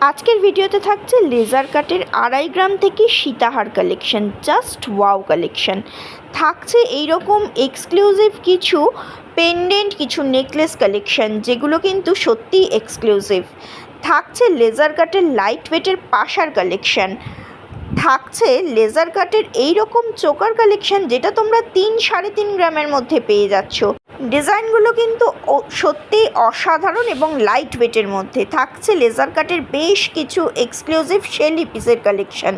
আজকের ভিডিওতে থাকছে লেজার কাটের আড়াই গ্রাম থেকে সীতাহার কালেকশন জাস্ট ওয়াও কালেকশন থাকছে এইরকম এক্সক্লুসিভ কিছু পেন্ডেন্ট কিছু নেকলেস কালেকশন যেগুলো কিন্তু সত্যিই এক্সক্লুসিভ থাকছে লেজার কাটের লাইট ওয়েটের পাশার কালেকশন থাকছে লেজার কাটের এই রকম চোকার কালেকশন যেটা তোমরা তিন সাড়ে তিন গ্রামের মধ্যে পেয়ে যাচ্ছ। ডিজাইনগুলো কিন্তু ও- সত্যিই অসাধারণ এবং লাইট ওয়েটের মধ্যে। থাকছে লেজার কাটের বেশ কিছু এক্সক্লুসিভ শেলি পিসের কালেকশন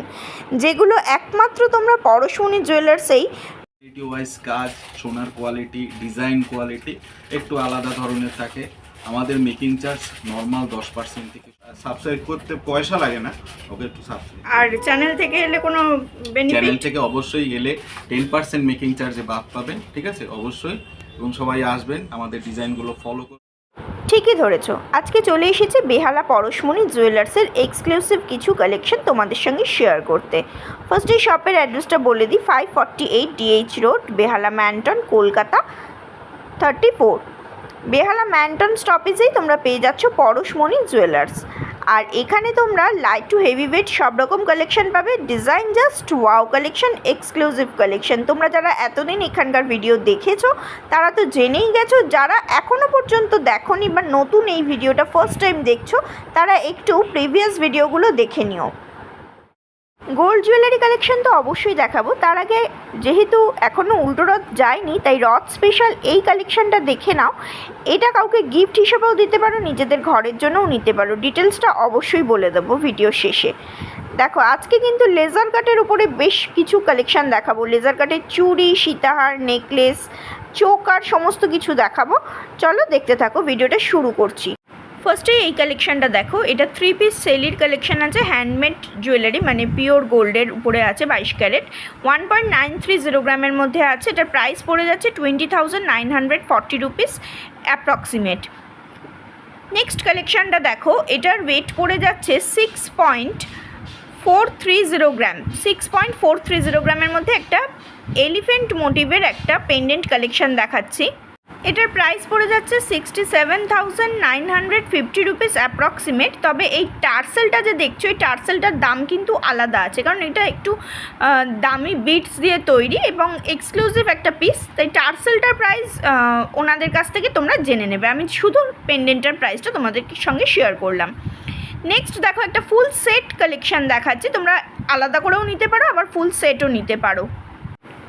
যেগুলো একমাত্র তোমরা পরশমণি জুয়েলার্সেই কোয়ালিটি ওয়াইজ কাজ সোনার কোয়ালিটি ডিজাইন কোয়ালিটি একটু আলাদা ধরনের থাকে। আমাদের মেকিং চার্জ নর্মাল দশ পার্সেন্ট থেকে সাবস্ক্রাইব করতে পয়সা লাগে না ওকে একটু সাবস্ক্রাইব আর চ্যানেল থেকে এলে কোনো চ্যানেল থেকে অবশ্যই এলে টেন পার্সেন্ট মেকিং চার্জে বাদ পাবেন ঠিক আছে? অবশ্যই এবং সবাই আসবেন, আমাদের ডিজাইনগুলো ফলো করুন। ঠিকই ধরেছ। আজকে চলে এসেছে বেহালা পরশমণি জুয়েলার্সের এক্সক্লুসিভ কিছু কালেকশন তোমাদের সঙ্গে শেয়ার করতে। ফার্স্ট শপের অ্যাড্রেসটা বলে দিই five forty eight DH road Behala Manton Kolkata thirty four Behala Manton স্টপেজেই তোমরা পেয়ে যাচ্ছ পরশমণি জুয়েলার্স। আর এখানে তোমরা লাইট টু হেভি ওয়েট সব রকম কালেকশন পাবে। Design just wow collection exclusive collection তোমরা যারা এতদিন এখানকার ভিডিও দেখেছ, তারা তো জেনেই গেছো, যারা এখনও পর্যন্ত দেখোনি বা নতুন এই ভিডিওটা ফার্স্ট টাইম দেখছ, তারা একটু প্রিভিয়াস ভিডিওগুলো দেখে নিও। গোল্ড জুয়েলারি কালেকশন তো অবশ্যই দেখাবো। তার আগে যেহেতু এখনও উল্টো রথ যায়নি, তাই রথ স্পেশাল এই কালেকশনটা দেখে নাও। এটা কাউকে গিফট হিসেবেও দিতে পারো, নিজেদের ঘরের জন্যও নিতে পারো। ডিটেলসটা অবশ্যই বলে দেবো ভিডিও শেষে। দেখো, আজকে কিন্তু লেজার কাটের উপরে বেশ কিছু কালেকশন দেখাবো। লেজার কাটের চুড়ি, সীতাহার, নেকলেস চোকার সমস্ত কিছু দেখাবো। চলো দেখতে থাকো, ভিডিওটা শুরু করছি। ফার্স্টে এই কালেকশনটা দেখো। এটা থ্রি পিস সেলির কালেকশন আছে হ্যান্ডমেড জুয়েলারি মানে পিওর গোল্ডের উপরে আছে বাইশ carat. One point nine three zero গ্রামের মধ্যে আছে এটার প্রাইস পড়ে যাচ্ছে twenty thousand nine hundred forty rupees approximate next কালেকশানটা দেখো, এটার ওয়েট পড়ে যাচ্ছে six point four three zero gram six point four three zero গ্রামের মধ্যে একটা এলিফেন্ট মোটিভের একটা পেন্ডেন্ট কালেকশন দেখাচ্ছি। এটার প্রাইস পড়ে যাচ্ছে sixty seven thousand nine hundred fifty rupees approximate তবে এই টার্সেলটা যে দেখছ, এই টার্সেলটার দাম কিন্তু আলাদা আছে, কারণ এটা একটু দামি বিটস দিয়ে তৈরি এবং এক্সক্লুসিভ একটা পিস তাই টার্সেলটার প্রাইস ওনাদের কাছ থেকে তোমরা জেনে নেবে। আমি শুধু পেন্ডেন্টের প্রাইসটা তোমাদের সঙ্গে শেয়ার করলাম। নেক্সট দেখো, একটা ফুল সেট কালেকশন দেখাচ্ছি। তোমরা আলাদা করেও নিতে পারো, আবার ফুল সেটও নিতে পারো।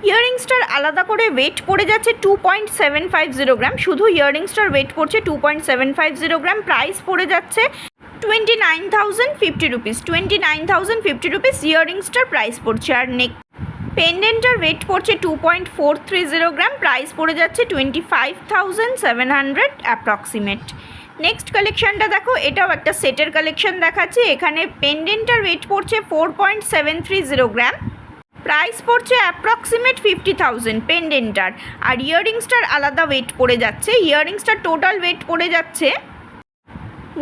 ইয়াররিংসটার আলাদা করে ওয়েট পড়ে যাচ্ছে two point seven five zero gram শুধু ইয়াররিংসটার ওয়েট পড়ছে two point seven five zero gram price পড়ে যাচ্ছে twenty nine thousand fifty rupees twenty nine thousand fifty rupees ইয়াররিংসটার price পড়ছে। আর নেক পেন্ডেন্টার ওয়েট পড়ছে two point four three zero gram price পড়ে যাচ্ছে twenty five thousand seven hundred approximate next কালেকশনটা দেখো, এটাও একটা সেটের কালেকশন দেখাচ্ছে। এখানে পেন্ডেন্টার ওয়েট পড়ছে four point seven three zero gram price পড়ছে অ্যাপ্রক্সিমেট ফিফটি থাউজেন্ড পেন্ডেন্টার আর ইয়াররিংসটার আলাদা ওয়েট পড়ে যাচ্ছে। ইয়াররিংসটার টোটাল ওয়েট পড়ে যাচ্ছে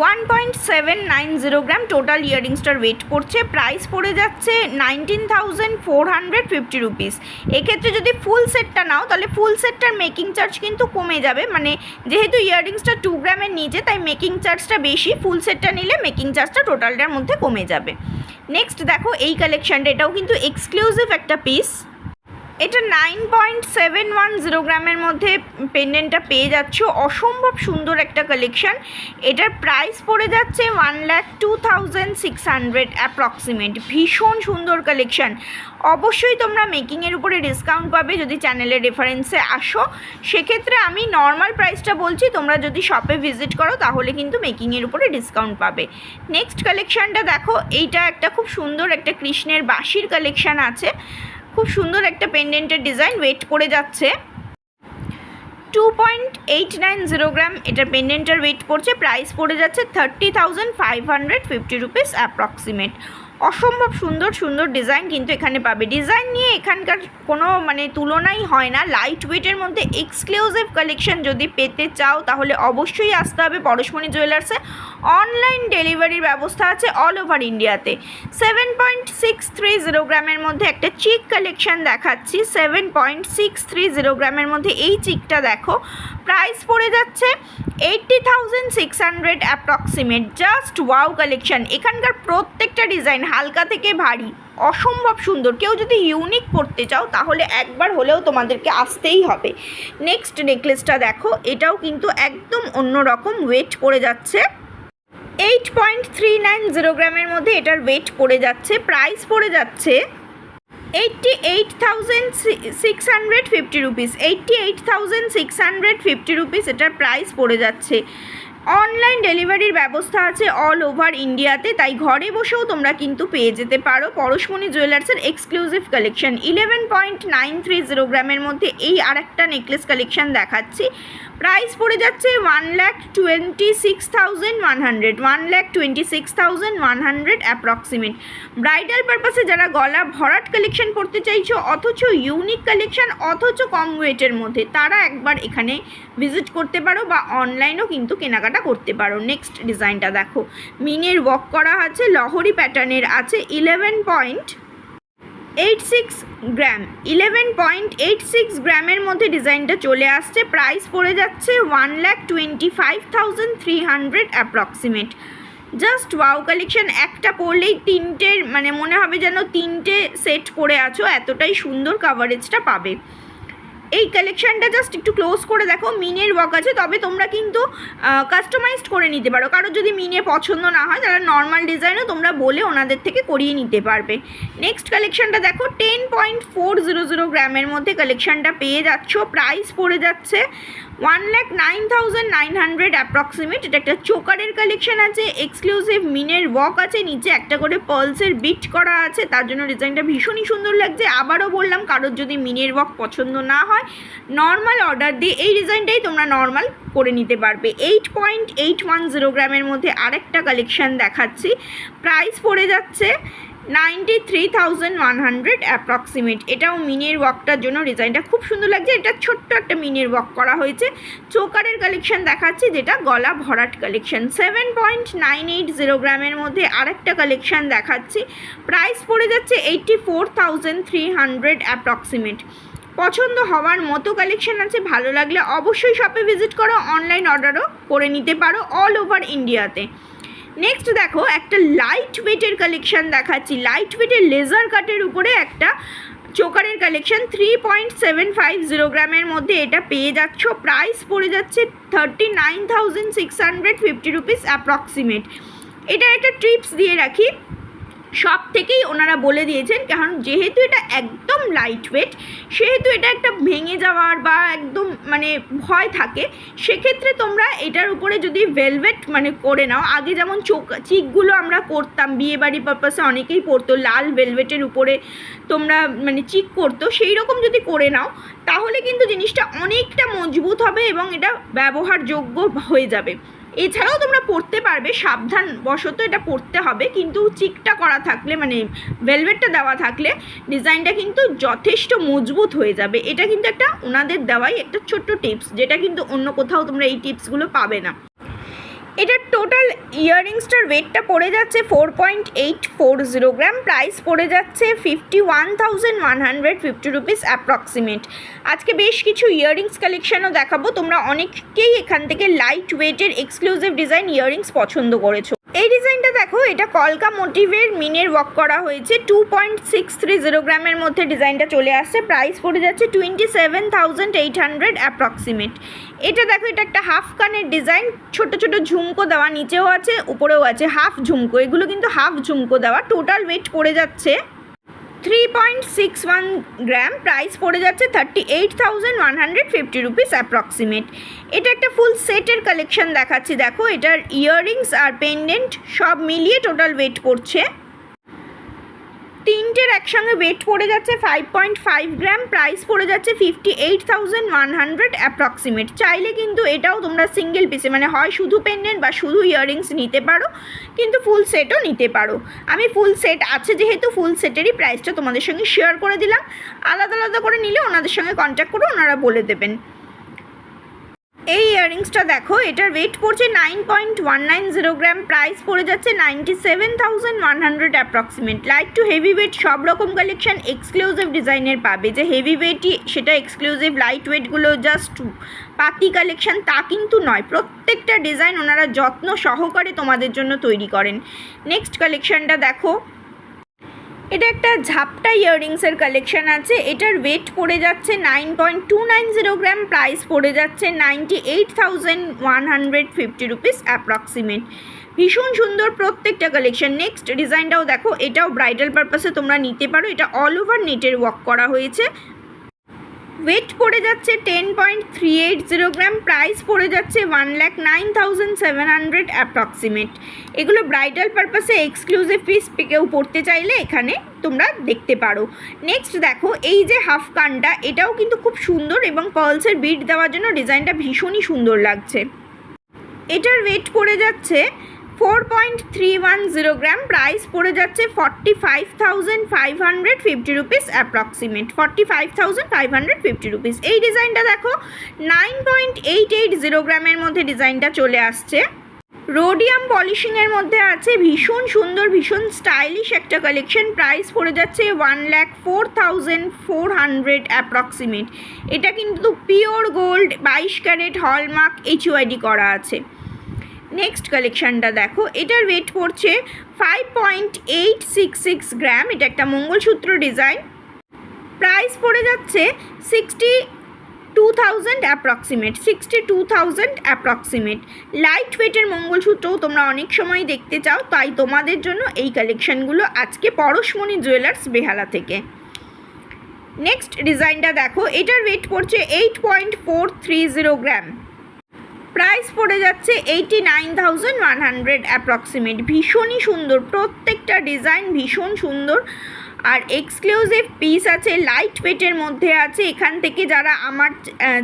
one point seven nine zero gram total ইয়াররিংসটার weight পড়ছে। প্রাইস পড়ে যাচ্ছে nineteen thousand four hundred fifty rupees এক্ষেত্রে যদি ফুল সেটটা নাও, তাহলে ফুল সেটটার মেকিং চার্জ কিন্তু কমে যাবে। মানে যেহেতু ইয়াররিংসটা টু গ্রামের নিচে, তাই মেকিং চার্জটা বেশি। ফুল সেটটা নিলে মেকিং চার্জটা টোটালটার মধ্যে কমে যাবে। নেক্সট দেখো এই কালেকশানটা এটাও কিন্তু এক্সক্লুসিভ একটা পিস এটা nine point seven one zero গ্রামের মধ্যে পেন্ডেন্টটা পেয়ে যাচ্ছ। অসম্ভব সুন্দর একটা কালেকশন এটার প্রাইস পড়ে যাচ্ছে one lakh two thousand six hundred approximate ভীষণ সুন্দর কালেকশন অবশ্যই তোমরা মেকিংয়ের উপরে ডিসকাউন্ট পাবে যদি চ্যানেলের রেফারেন্সে আসো। সেক্ষেত্রে আমি নর্মাল প্রাইসটা বলছি, তোমরা যদি শপে ভিজিট করো, তাহলে কিন্তু মেকিংয়ের উপরে ডিসকাউন্ট পাবে। নেক্সট কালেকশনটা দেখো, এইটা একটা খুব সুন্দর একটা কৃষ্ণের বাঁশির কালেকশন আছে। খুব সুন্দর একটা পেন্ডেন্টের ডিজাইন ওয়েট পড়ে যাচ্ছে। Two point eight nine zero gram এটার পেন্ডেন্টের ওয়েট পড়ছে প্রাইস পড়ে যাচ্ছে thirty thousand five hundred fifty rupees approximate অসম্ভব সুন্দর সুন্দর ডিজাইন কিন্তু এখানে পাবে। ডিজাইন নিয়ে এখানকার কোনো মানে তুলনাই হয় না। লাইট ওয়েটের মধ্যে এক্সক্লুসিভ কালেকশন যদি পেতে চাও, তাহলে অবশ্যই আসতে হবে পরশমণি জুয়েলার্সে অনলাইন ডেলিভারির ব্যবস্থা আছে অল ওভার ইন্ডিয়াতে। Seven point six three zero গ্রামের মধ্যে একটা চিক কালেকশন দেখাচ্ছি। Seven point six three zero গ্রামের মধ্যে এই চিকটা দেখো। প্রাইস পড়ে যাচ্ছে eighty thousand six hundred approximate just wow collection. এখানকার প্রত্যেকটা ডিজাইন হালকা থেকে ভারী। অসম্ভব সুন্দর। কেউ যদি ইউনিক পড়তে চাও, তাহলে একবার হলেও তোমাদেরকে আসতেই হবে। নেক্সট নেকলেসটা দেখো। এটাও কিন্তু একদম অন্যরকম। ওয়েট পড়ে যাচ্ছে eight point three nine zero গ্রামের মধ্যে এটার ওয়েট পড়ে যাচ্ছে প্রাইস পড়ে যাচ্ছে eighty eight thousand six hundred fifty rupees eighty eight thousand six hundred fifty rupees এটার প্রাইস পড়ে যাচ্ছে। অনলাইন ডেলিভারির ব্যবস্থা আছে অল ওভার ইন্ডিয়াতে তাই ঘরে বসেও তোমরা কিন্তু পেয়ে যেতে পারো পরশমণি জুয়েলার্সের exclusive collection eleven point nine three zero গ্রামের মধ্যে এই আর একটা নেকলেস কালেকশন দেখাচ্ছি। প্রাইস পড়ে যাচ্ছে one lakh twenty six thousand one hundred one lakh twenty six thousand one hundred approximate bridal পারপাসে যারা গলা ভরাট কালেকশন করতে চাইছো, অথচ ইউনিক কালেকশন অথচ কম ওয়েটের মধ্যে, তারা একবার এখানে ভিজিট করতে পারো বা অনলাইনেও কিন্তু কেনাকাটা করতে পারো। নেক্সট ডিজাইনটা দেখো। মিনের ওয়ার্ক করা আছে, লহরি প্যাটার্নের আছে eleven point eight six gram eleven point eight six গ্রামের মধ্যে ডিজাইনটা চলে আসছে। প্রাইস পড়ে যাচ্ছে one lakh twenty five thousand three hundred approximate just wow collection একটা পরলেই তিনটের মানে মনে হবে যেন তিনটে সেট পরে আছো, এতটাই সুন্দর কাভারেজটা পাবে। এই কালেকশানটা জাস্ট একটু ক্লোজ করে দেখো, মিনের ওয়ার্ক আছে, তবে তোমরা কিন্তু কাস্টমাইজড করে নিতে পারো। কারও যদি মিনে পছন্দ না হয়, তাহলে নর্মাল ডিজাইনও তোমরা বলে ওনাদের থেকে করিয়ে নিতে পারবে। নেক্সট কালেকশানটা দেখো ten point four zero zero গ্রামের মধ্যে কালেকশানটা পেয়ে যাচ্ছ প্রাইস পড়ে যাচ্ছে one lakh nine thousand nine hundred approximate. এটা একটা চোকারের কালেকশন আছে এক্সক্লুসিভ মিনের ওয়াক আছে, নিচে একটা করে পার্লসের বিট করা আছে, তার জন্য ডিজাইনটা ভীষণই সুন্দর লাগছে। আবারও বললাম, কারোর যদি মিনের ওয়াক পছন্দ না হয় নর্মাল অর্ডার দিয়ে এই ডিজাইনটাই তোমরা নর্মাল করে নিতে পারবে। Eight point eight one zero গ্রামের মধ্যে আরেকটা কালেকশন দেখাচ্ছি। প্রাইস পড়ে যাচ্ছে ninety three thousand one hundred approximate এটাও মিনের ওয়াকটার জন্য ডিজাইনটা খুব সুন্দর লাগছে। এটা ছোট্ট একটা মিনের ওয়াক করা হয়েছে। চোকারের কালেকশন দেখাচ্ছি, যেটা গলা ভরাট collection seven point nine eight zero গ্রামের মধ্যে আরেকটা কালেকশন দেখাচ্ছি। প্রাইস পড়ে যাচ্ছে eighty four thousand three hundred approximate পছন্দ হওয়ার মতো কালেকশন আছে, ভালো লাগলে অবশ্যই শপে ভিজিট করো অনলাইন অর্ডারও করে নিতে পারো অল ওভার ইন্ডিয়াতে নেক্সট দেখো, একটা লাইট ওয়েটের কালেকশান দেখাচ্ছি। লাইট ওয়েটের লেজার কাটের উপরে একটা চোকারের collection three point seven five zero গ্রামের মধ্যে এটা পেয়ে যাচ্ছ। প্রাইস পড়ে যাচ্ছে thirty nine thousand six hundred fifty rupees approximate এটা একটা ট্রিপস দিয়ে রাখি। সব থেকেই ওনারা বলে দিয়েছেন, কারণ যেহেতু এটা একদম লাইট ওয়েট সেহেতু এটা একটা ভেঙে যাওয়ার বা একদম মানে ভয় থাকে, সেক্ষেত্রে তোমরা এটার উপরে যদি ভেলভেট মানে করে নাও, আগে যেমন চোখ চিকগুলো আমরা করতাম, বিয়েবাড়ি পারপাসে অনেকেই পরতো, লাল ভেলভেটের উপরে তোমরা মানে চিক করতো সেই রকম যদি করে নাও, তাহলে কিন্তু জিনিসটা অনেকটা মজবুত হবে এবং এটা ব্যবহারযোগ্য হয়ে যাবে। এছাড়াও তোমরা পড়তে পারবে সাবধান বশত এটা পড়তে হবে, কিন্তু চিকটা করা থাকলে মানে ভেলভেটটা দেওয়া থাকলে ডিজাইনটা কিন্তু যথেষ্ট মজবুত হয়ে যাবে। এটা কিন্তু একটা ওনাদের দেওয়াই একটা ছোট্ট টিপস যেটা কিন্তু অন্য কোথাও তোমরা এই টিপসগুলো পাবে না। এটার টোটাল ইয়াররিংসটার ওয়েটটা পড়ে যাচ্ছে four point eight four zero gram price পড়ে যাচ্ছে fifty one thousand one hundred fifty rupees approximate আজকে বেশ কিছু ইয়াররিংস কালেকশানও দেখাবো, তোমরা অনেককেই এখান থেকে লাইট ওয়েটের এক্সক্লুসিভ ডিজাইন ইয়াররিংস পছন্দ করেছ। এই ডিজাইনটা দেখো, এটা কলকা মোটিভের মিনের ওয়ার্ক করা হয়েছে। Two point six three zero গ্রামের মধ্যে ডিজাইনটা চলে আসছে। প্রাইস পড়ে যাচ্ছে twenty seven thousand eight hundred approximate এটা দেখো, এটা একটা হাফ কানের ডিজাইন। ছোট ছোট ঝুমকো দেওয়া, নিচেও আছে, উপরেও আছে হাফ ঝুমকো। এগুলো কিন্তু হাফ ঝুমকো দেওয়া। টোটাল ওয়েট পড়ে যাচ্ছে। Three point six one gram price পড়ে যাচ্ছে thirty eight thousand one hundred fifty rupees approximate এটা একটা ফুল সেটের কালেকশন দেখাচ্ছি। দেখো, এটার ইয়াররিংস আর পেন্ডেন্ট সব মিলিয়ে টোটাল ওয়েট পড়ছে। তিনটের একসঙ্গে ওয়েট পড়ে যাচ্ছে five point five gram price পড়ে যাচ্ছে fifty eight thousand one hundred approximate চাইলে কিন্তু এটাও তোমরা সিঙ্গেল পিসে মানে হয় শুধু পেন্ডেন্ট বা শুধু ইয়াররিংস নিতে পারো, কিন্তু ফুল সেটও নিতে পারো। আমি ফুল সেট আছে যেহেতু ফুল সেটেরই প্রাইসটা তোমাদের সঙ্গে শেয়ার করে দিলাম। আলাদা আলাদা করে নিলে ওনাদের সঙ্গে কন্ট্যাক্ট করে ওনারা বলে দেবেন। এই ইয়াররিংসটা দেখো, এটার ওয়েট পড়ছে nine point one nine zero gram price পড়ে যাচ্ছে ninety seven thousand one hundred approximate light to heavy weight সব রকম কালেকশন এক্সক্লুসিভ ডিজাইনের পাবে। যে হেভি ওয়েটই সেটা এক্সক্লুসিভ লাইট ওয়েটগুলো জাস্ট পাতি কালেকশন তা কিন্তু নয়। প্রত্যেকটা ডিজাইন ওনারা যত্ন সহকারে তোমাদের জন্য তৈরি করেন। নেক্সট কালেকশনটা দেখো এটা একটা ঝাপটা ইয়াররিংসের কালেকশন আছে। এটার ওয়েট পড়ে যাচ্ছে nine point two nine zero gram price পড়ে যাচ্ছে ninety eight thousand one hundred fifty rupees approximate ভীষণ সুন্দর প্রত্যেকটা কালেকশন নেক্সট ডিজাইনটাও দেখো, এটাও ব্রাইডাল পারপাসে তোমরা নিতে পারো। এটা অল ওভার নেটের ওয়ার্ক করা হয়েছে। ওয়েট পড়ে যাচ্ছে ten point three eight zero gram price পড়ে যাচ্ছে one lakh nine thousand seven hundred approximate এগুলো ব্রাইডাল পারপাসে এক্সক্লুসিভ পিস কেউ পড়তে চাইলে এখানে তোমরা দেখতে পারো। নেক্সট দেখো, এই যে হাফ কানটা, এটাও কিন্তু খুব সুন্দর এবং পার্লসের বিট দেওয়ার জন্য ডিজাইনটা ভীষণই সুন্দর লাগছে। এটার ওয়েট পড়ে যাচ্ছে four point three one zero gram price পড়ে যাচ্ছে forty five thousand five hundred fifty rupees approximate forty five thousand five hundred fifty rupees এই ডিজাইনটা দেখো nine point eight eight zero গ্রামের মধ্যে ডিজাইনটা চলে আসছে। রোডিয়াম পলিশিংয়ের মধ্যে আছে ভীষণ সুন্দর, ভীষণ স্টাইলিশ একটা কালেকশন প্রাইস পড়ে যাচ্ছে one lakh four thousand four hundred approximate এটা কিন্তু পিওর গোল্ড বাইশ ক্যারেট হলমার্ক এইচওআইডি করা আছে। নেক্সট কালেকশানটা দেখো। এটার ওয়েট পড়ছে five point eight six six gram এটা একটা মঙ্গলসূত্র ডিজাইন প্রাইস পড়ে যাচ্ছে sixty two thousand approximate sixty two thousand approximate light ওয়েটের মঙ্গলসূত্রও তোমরা অনেক সময় দেখতে চাও, তাই তোমাদের জন্য এই কালেকশানগুলো আজকে পরশমণি জুয়েলার্স বেহালা থেকে। নেক্সট ডিজাইনটা দেখো। এটার ওয়েট পড়ছে eight point four three zero gram price পড়ে যাচ্ছে eighty nine thousand one hundred approximate ভীষণই সুন্দর, প্রত্যেকটা ডিজাইন ভীষণ সুন্দর। আর এক্সক্লুসিভ পিস আছে লাইট ওয়েটের মধ্যে আছে। এখান থেকে যারা আমার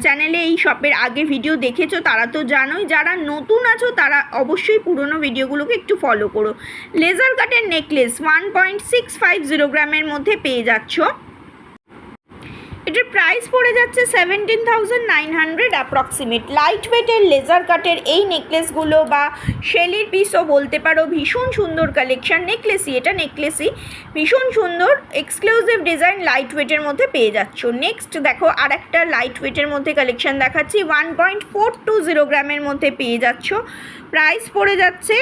চ্যানেলে এই শপের আগে ভিডিও দেখেছ, তারা তো জানোই। যারা নতুন আছো, তারা অবশ্যই পুরনো ভিডিওগুলোকে একটু ফলো করো। লেজার কাটের necklace one point six five zero গ্রামের মধ্যে পেয়ে যাচ্ছ। এটার প্রাইস পড়ে যাচ্ছে seventeen thousand nine hundred approximate light ওয়েটের লেজার কাটের এই নেকলেসগুলো বা শেলির পিসও বলতে পারো, ভীষণ সুন্দর কালেকশন নেকলেসই এটা নেকলেসই ভীষণ সুন্দর এক্সক্লুসিভ ডিজাইন লাইট ওয়েটের মধ্যে পেয়ে যাচ্ছ। নেক্সট দেখো আর একটা লাইট ওয়েটের মধ্যে কালেকশন দেখাচ্ছি। One point four two zero গ্রামের মধ্যে পেয়ে যাচ্ছ। প্রাইস পড়ে যাচ্ছে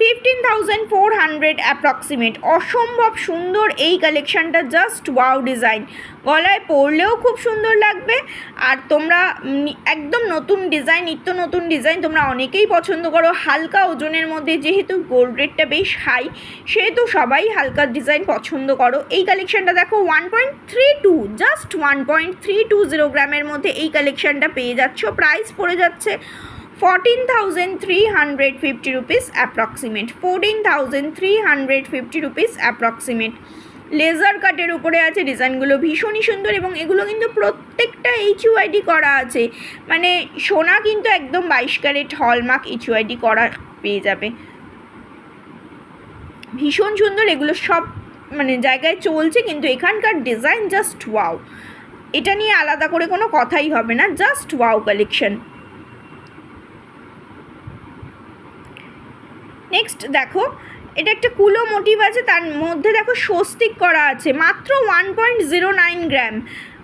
fifteen thousand four hundred approximate অসম্ভব সুন্দর এই কালেকশানটা জাস্ট ওয়াও ডিজাইন গলায় পরলেও খুব সুন্দর লাগবে। আর তোমরা একদম নতুন ডিজাইন নিত্য নতুন ডিজাইন তোমরা অনেকেই পছন্দ করো। হালকা ওজনের মধ্যে যেহেতু গোল্ড রেটটা বেশ হাই সেহেতু সবাই হালকা ডিজাইন পছন্দ করো। এই কালেকশানটা দেখো one point three two just one point three two zero গ্রামের মধ্যে এই কালেকশানটা পেয়ে যাচ্ছ। প্রাইস পড়ে যাচ্ছে fourteen thousand three hundred fifty rupees approximate fourteen thousand three hundred fifty rupees approximate laser কাটের উপরে আছে, ডিজাইনগুলো ভীষণই সুন্দর এবং এগুলো কিন্তু প্রত্যেকটা এইচইউআইডি করা আছে। মানে সোনা কিন্তু একদম বাইশ ক্যারেট হলমার্ক এইচইউআইডি করা পেয়ে যাবে। ভীষণ সুন্দর, এগুলো সব মানে জায়গায় চলছে, কিন্তু এখানকার ডিজাইন জাস্ট ওয়াও এটা নিয়ে আলাদা করে কোনো কথাই হবে না জাস্ট ওয়াও কালেকশন নেক্সট দেখো, এটা একটা কুলো মোটিভ আছে, তার মধ্যে দেখো স্বস্তিক করা আছে, মাত্র one point zero nine gram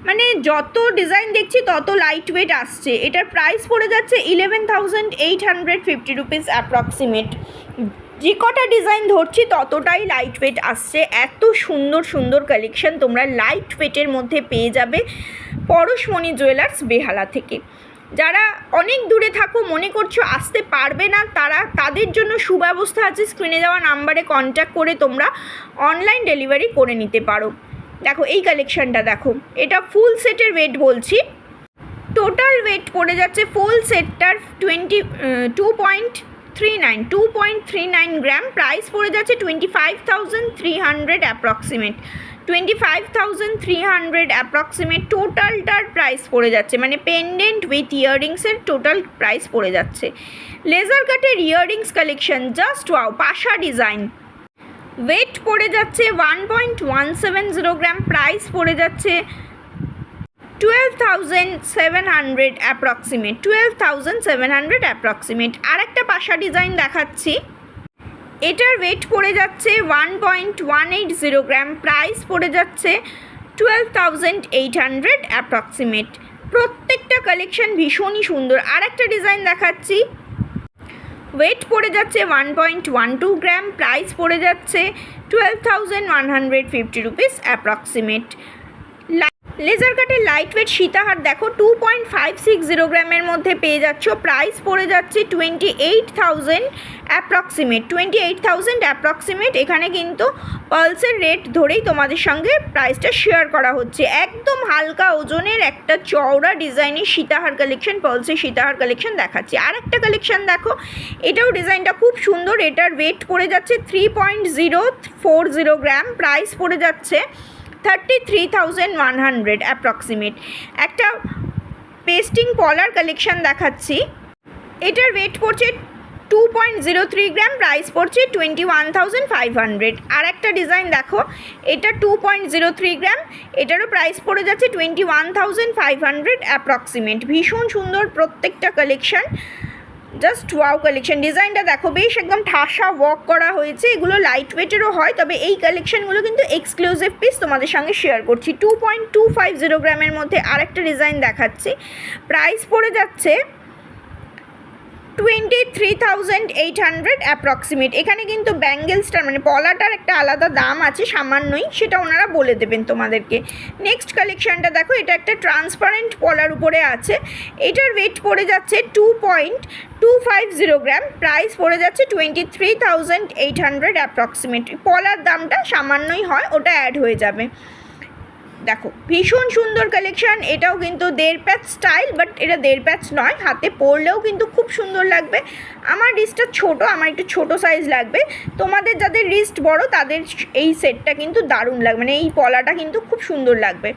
মানে যত ডিজাইন দেখছি, তত লাইট ওয়েট আসছে। এটার প্রাইস পড়ে যাচ্ছে eleven thousand eight hundred fifty rupees approximate যে কটা ডিজাইন ধরছি, ততটাই লাইট ওয়েট আসছে। এত সুন্দর সুন্দর কালেকশন তোমরা লাইট ওয়েটের মধ্যে পেয়ে যাবে পরশমণি জুয়েলার্স বেহালা থেকে। যারা অনেক দূরে থাকো, মনে করছ আসতে পারবে না, তারা তাদের জন্য সুব্যবস্থা আছে। স্ক্রিনে দেওয়া নাম্বারে কন্ট্যাক্ট করে তোমরা অনলাইন ডেলিভারি করে নিতে পারো। দেখো, এই কালেকশনটা দেখো। এটা ফুল সেটের ওয়েট বলছি। টোটাল ওয়েট পড়ে যাচ্ছে full সেটটার twenty two point three nine two point three nine gram price পড়ে যাচ্ছে twenty five thousand three hundred approximate twenty five thousand three hundred approximate টোটালটার price পড়ে যাচ্ছে। মানে পেন্ডেন্ট উইথ ইয়াররিংসের টোটাল প্রাইস পড়ে যাচ্ছে। লেজার কাটের ইয়াররিংস কালেকশন জাস্ট ওয়াও পাশা ডিজাইন ওয়েট পড়ে যাচ্ছে one point one seven zero gram price পড়ে যাচ্ছে twelve thousand seven hundred approximate twelve thousand seven hundred approximate আর একটা পাশা ডিজাইন দেখাচ্ছি। এটার ওয়েট পড়ে যাচ্ছে one point one eight zero gram price পড়ে যাচ্ছে twelve thousand eight hundred approximate প্রত্যেকটা কালেকশন ভীষণই সুন্দর। আর একটা ডিজাইন দেখাচ্ছি। ওয়েট পড়ে যাচ্ছে one point one two gram price পড়ে যাচ্ছে twelve thousand one hundred fifty rupees approximate laser কাটের লাইট ওয়েট সীতাহার দেখো two point five six zero গ্রামের মধ্যে পেয়ে যাচ্ছ। প্রাইস পড়ে যাচ্ছে twenty eight thousand approximate twenty eight thousand approximate এখানে কিন্তু পালসের রেট ধরেই তোমাদের সঙ্গে প্রাইসটা শেয়ার করা হচ্ছে। একদম হালকা ওজনের একটা চওড়া ডিজাইনের সীতাহার কালেকশন পালসের সীতাহার কালেকশন দেখাচ্ছি। আর একটা কালেকশন দেখো, এটাও ডিজাইনটা খুব সুন্দর। এটার ওয়েট পড়ে যাচ্ছে three point zero four zero gram price পড়ে যাচ্ছে thirty three thousand one hundred approximate একটা পেস্টিং পলার কালেকশন দেখাচ্ছি। এটার ওয়েট পড়ছে two point zero three gram price পড়ছে twenty one thousand five hundred আর একটা ডিজাইন দেখো, এটা two point zero three gram এটারও প্রাইস পড়ে যাচ্ছে twenty one thousand five hundred approximate ভীষণ সুন্দর প্রত্যেকটা কালেকশন জাস্ট ওয়াও কালেকশন ডিজাইনটা দেখো, বেশ একদম ঠাসা ওয়ার্ক করা হয়েছে। এগুলো লাইট ওয়েটেরও হয়, তবে এই কালেকশনগুলো কিন্তু এক্সক্লুসিভ পিস তোমাদের সঙ্গে শেয়ার করছি। Two point two five zero গ্রামের মধ্যে আরেকটা ডিজাইন দেখাচ্ছি। প্রাইস পড়ে যাচ্ছে twenty three thousand eight hundred approximate এখানে কিন্তু ব্যাঙ্গেলসটার মানে পলাটার একটা আলাদা দাম আছে, সামান্যই। সেটা ওনারা বলে দেবেন তোমাদেরকে। নেক্সট কালেকশনটা দেখো, এটা একটা ট্রান্সপারেন্ট পলার উপরে আছে। এটার ওয়েট পড়ে যাচ্ছে two point two five zero gram price পড়ে যাচ্ছে twenty three thousand eight hundred approximate পলার দামটা সামান্যই হয়, ওটা অ্যাড হয়ে যাবে। দেখো, ভীষণ সুন্দর কালেকশন এটাও কিন্তু দেড় প্যাচ স্টাইল বাট এটা দেড় প্যাচ নয়, হাতে পরলেও কিন্তু খুব সুন্দর লাগবে। আমার রিস্টটা ছোট, আমার একটু ছোট সাইজ লাগবে। তোমাদের যাদের রিস্ট বড়, তাদের এই সেটটা কিন্তু দারুণ লাগবে মানে এই পলাটা কিন্তু খুব সুন্দর লাগবে।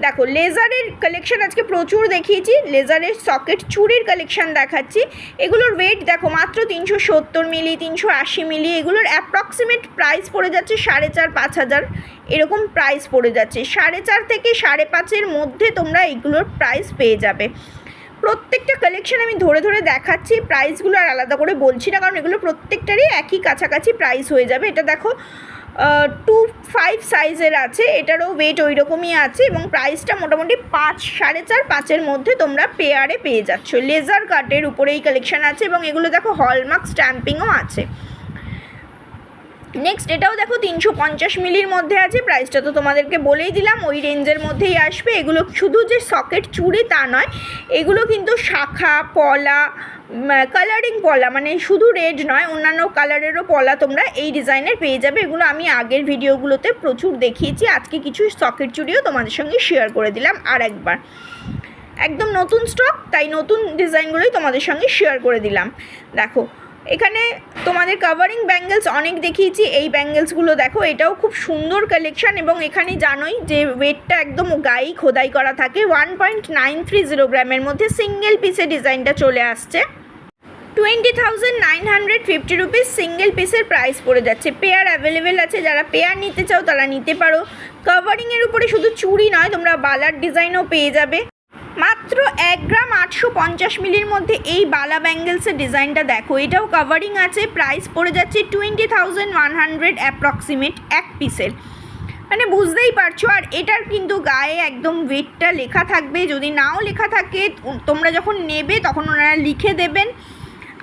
দেখো লেজারের কালেকশন আজকে প্রচুর দেখিয়েছি। লেজারের সকেট চুরির কালেকশন দেখাচ্ছি। এগুলোর ওয়েট দেখো, মাত্র তিনশো সত্তর মিলি তিনশো আশি মিলি এগুলোর অ্যাপ্রক্সিমেট প্রাইস পড়ে যাচ্ছে সাড়ে চার, পাঁচ হাজার। এরকম প্রাইস পড়ে যাচ্ছে। সাড়ে চার থেকে সাড়ে পাঁচের মধ্যে তোমরা এগুলোর প্রাইস পেয়ে যাবে। প্রত্যেকটা কালেকশন আমি ধরে ধরে দেখাচ্ছি। প্রাইসগুলো আর আলাদা করে বলছি না, কারণ এগুলো প্রত্যেকটারই একই কাছাকাছি প্রাইস হয়ে যাবে। এটা দেখো টু ফাইভ সাইজের আছে, এটারও ওয়েট ওই রকমই আছে এবং প্রাইসটা মোটামুটি পাঁচ, সাড়ে চার, পাঁচের মধ্যে তোমরা পেয়ারে পেয়ে যাচ্ছ। লেজার কাটের উপরে এই কালেকশান আছে এবং এগুলো দেখো হলমার্ক স্ট্যাম্পিংও আছে। নেক্সট এটাও দেখো তিনশো পঞ্চাশ মিলির মধ্যে আছে। প্রাইসটা তো তোমাদেরকে বলেই দিলাম, ওই রেঞ্জের মধ্যেই আসবে। এগুলো শুধু যে সকেট চুড়ি তা নয়, এগুলো কিন্তু শাখা, পলা কালারিং পলা মানে শুধু রেড নয়, অন্যান্য কালারেরও পলা তোমরা এই ডিজাইনের পেয়ে যাবে। এগুলো আমি আগের ভিডিওগুলোতে প্রচুর দেখিয়েছি, আজকে কিছু সকেট চুড়িও তোমাদের সঙ্গে শেয়ার করে দিলাম আর একবার একদম নতুন স্টক তাই নতুন ডিজাইনগুলোই তোমাদের সঙ্গে শেয়ার করে দিলাম। দেখো এখানে তোমাদের কাভারিং ব্যাঙ্গেলস অনেক দেখিয়েছি। এই ব্যাঙ্গেলসগুলো দেখো, এটাও খুব সুন্দর কালেকশন এবং এখানে জানোই যে ওয়েটটা একদম গায়ে খোদাই করা থাকে। One point nine three zero গ্রামের মধ্যে সিঙ্গেল পিসে ডিজাইনটা চলে আসছে। Twenty thousand nine hundred fifty rupees single পিসের প্রাইস পড়ে যাচ্ছে। পেয়ার অ্যাভেলেবেল আছে, যারা পেয়ার নিতে চাও তারা নিতে পারো। কাভারিংয়ের উপরে শুধু চুড়ি নয়, তোমরা বালার ডিজাইনও পেয়ে যাবে। মাত্র এক গ্রাম আটশো পঞ্চাশ মিলির মধ্যে এই বালা ব্যাঙ্গেলসের ডিজাইনটা দেখো। এটাও কাভারিং আছে প্রাইস পড়ে যাচ্ছে twenty thousand one hundred approximate এক পিসের মানে বুঝতেই পারছ, আর এটার কিন্তু গায়ে একদম ওয়েটটা লেখা থাকবে। যদি নাও লেখা থাকে, তোমরা যখন নেবে, তখন ওনারা লিখে দেবেন।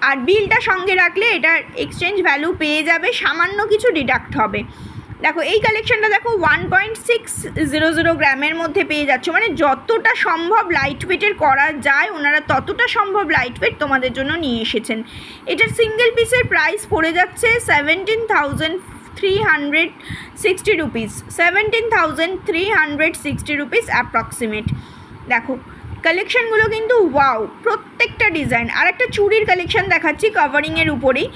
আর বিলটা সঙ্গে রাখলে এটার এক্সচেঞ্জ ভ্যালু পেয়ে যাবে। সামান্য কিছু ডিডাক্ট হবে। দেখো, এই কালেকশনটা দেখো one point six zero zero গ্রামের মধ্যে পেয়ে যাচ্ছ। মানে যতটা সম্ভব লাইট ওয়েটের করা যায়, ওনারা ততটা সম্ভব লাইট ওয়েট তোমাদের জন্য নিয়ে এসেছেন। এটার সিঙ্গেল পিসের প্রাইস পড়ে যাচ্ছে seventeen thousand three hundred sixty rupees seventeen thousand three hundred sixty rupees approximate দেখো কালেকশনগুলো কিন্তু ওয়াও প্রত্যেকটা ডিজাইন আর একটা চুড়ির কালেকশন দেখাচ্ছি কভারিংয়ের উপরেই।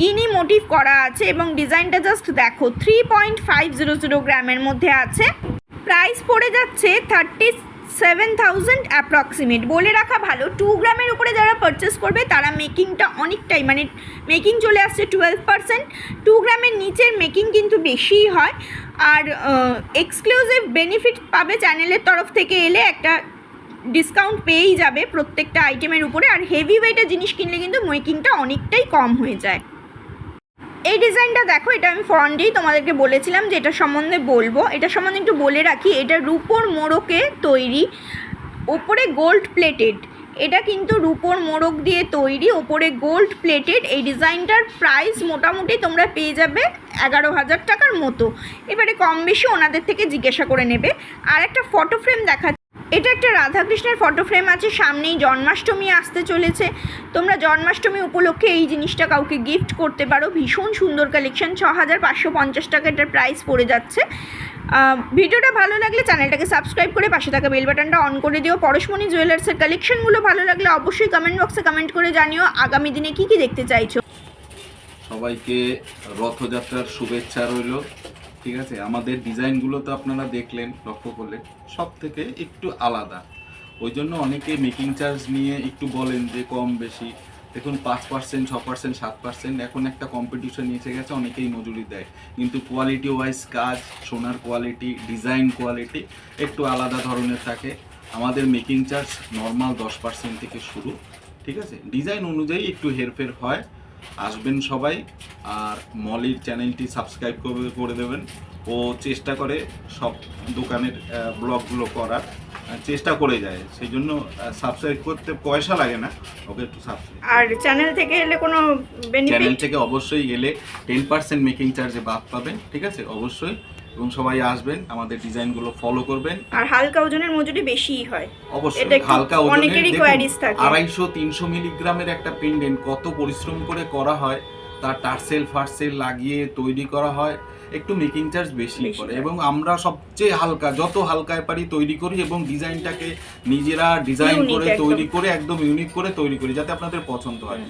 গিনি মোটিভ করা আছে এবং ডিজাইনটা জাস্ট দেখো three point five zero zero গ্রামের মধ্যে আছে। প্রাইস পড়ে যাচ্ছে থার্টি সেভেন থাউজেন্ড অ্যাপ্রক্সিমেট বলে রাখা ভালো টু গ্রামের উপরে যারা পারচেস করবে, তারা মেকিংটা অনেকটাই মানে মেকিং চলে আসছে টুয়েলভ পার্সেন্ট টু গ্রামের নিচের মেকিং কিন্তু বেশিই হয়। আর এক্সক্লুসিভ বেনিফিট পাবে চ্যানেলের তরফ থেকে এলে একটা ডিসকাউন্ট পেয়েই যাবে প্রত্যেকটা আইটেমের উপরে। আর হেভি ওয়েটের জিনিস কিনলে কিন্তু মেকিংটা অনেকটাই কম হয়ে যায়। এই ডিজাইনটা দেখো, এটা আমি ফ্রন্টেই তোমাদেরকে বলেছিলাম যে এটা সম্বন্ধে বলব। এটা সম্বন্ধে একটু বলে রাখি, এটা রূপোর মোড়কে তৈরি, ওপরে গোল্ড প্লেটেড এটা কিন্তু রূপোর মোড়ক দিয়ে তৈরি, ওপরে গোল্ড প্লেটেড এই ডিজাইনটার প্রাইস মোটামুটি তোমরা পেয়ে যাবে এগারো হাজার টাকার মতো। এবারে কম বেশি ওনাদের থেকে জিজ্ঞাসা করে নেবে। আর একটা ফটো ফ্রেম দেখা এটা একটা রাধাকৃষ্ণের ফটো ফ্রেম আছে, সামনেই জন্মাষ্টমী আসতে চলেছে। তোমরা জন্মাষ্টমী উপলক্ষে এই জিনিসটা কাউকে গিফট করতে পারো। ভীষণ সুন্দর কালেকশন ছ হাজার পাঁচশো পঞ্চাশ টাকা এটার প্রাইস পড়ে যাচ্ছে। ভিডিওটা ভালো লাগলে চ্যানেলটাকে সাবস্ক্রাইব করে পাশে থাকা বেল বাটনটা অন করে দিও। পরশমণি জুয়েলার্সের কালেকশনগুলো ভালো লাগলে অবশ্যই কমেন্ট বক্সে কমেন্ট করে জানিও। আগামী দিনে কী কী দেখতে চাইছো? সবাইকে রথযাত্রার শুভেচ্ছা রইল। ঠিক আছে? আমাদের ডিজাইনগুলো তো আপনারা দেখলেন, লক্ষ্য করলেন, সব থেকে একটু আলাদা। ওই জন্য অনেকে মেকিং চার্জ নিয়ে একটু বলেন যে কম বেশি। দেখুন, পাঁচ পার্সেন্ট ছ পার্সেন্ট সাত পার্সেন্ট এখন একটা কম্পিটিশন এসে গেছে, অনেকেই মজুরি দেয়। কিন্তু কোয়ালিটি ওয়াইজ কাজ, সোনার কোয়ালিটি ডিজাইন কোয়ালিটি একটু আলাদা ধরনের থাকে। আমাদের মেকিং চার্জ নর্মাল দশ পার্সেন্ট থেকে শুরু, ঠিক আছে? ডিজাইন অনুযায়ী একটু হেরফের হয়। আসবেন সবাই আর মলির চ্যানেলটি সাবস্ক্রাইব করে করে দেবেন। ও চেষ্টা করে সব দোকানের ব্লগগুলো করার চেষ্টা করে যায়। সেই জন্য সাবস্ক্রাইব করতে পয়সা লাগে না ওকে একটু সাবস্ক্রাইব আর চ্যানেল থেকে এলে কোনো চ্যানেল থেকে অবশ্যই এলে টেন পার্সেন্ট মেকিং চার্জে বাদ পাবেন ঠিক আছে? অবশ্যই। এবং সবাই আসবেন আমাদের ডিজাইনগুলো ফলো করবেন। আর হালকা ওজনের মজুরি বেশিই হয়। অবশ্যই হালকা ওজনের। অনেকেরই দেখুন, থাকে। আড়াইশো তিনশো মিলিগ্রামের একটা পেন্ডেন্ট কত পরিশ্রম করে করা হয় তার টার্সেল ফার্সেল লাগিয়ে তৈরি করা হয় একটু মেকিং চার্জ বেশি পড়ে হয়। এবং আমরা সবচেয়ে হালকা যত হালকায় পারি তৈরি করি এবং ডিজাইনটাকে নিজেরা ডিজাইন করে তৈরি করে একদম ইউনিক করে তৈরি করি যাতে আপনাদের পছন্দ হয়।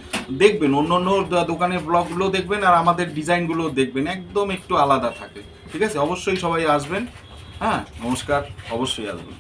দেখবেন অন্য অন্য দোকানের ব্লগগুলো দেখবেন আর আমাদের ডিজাইনগুলো দেখবেন একদম একটু আলাদা থাকে। ঠিক আছে? অবশ্যই সবাই আসবেন। হ্যাঁ? নমস্কার। অবশ্যই আসবেন।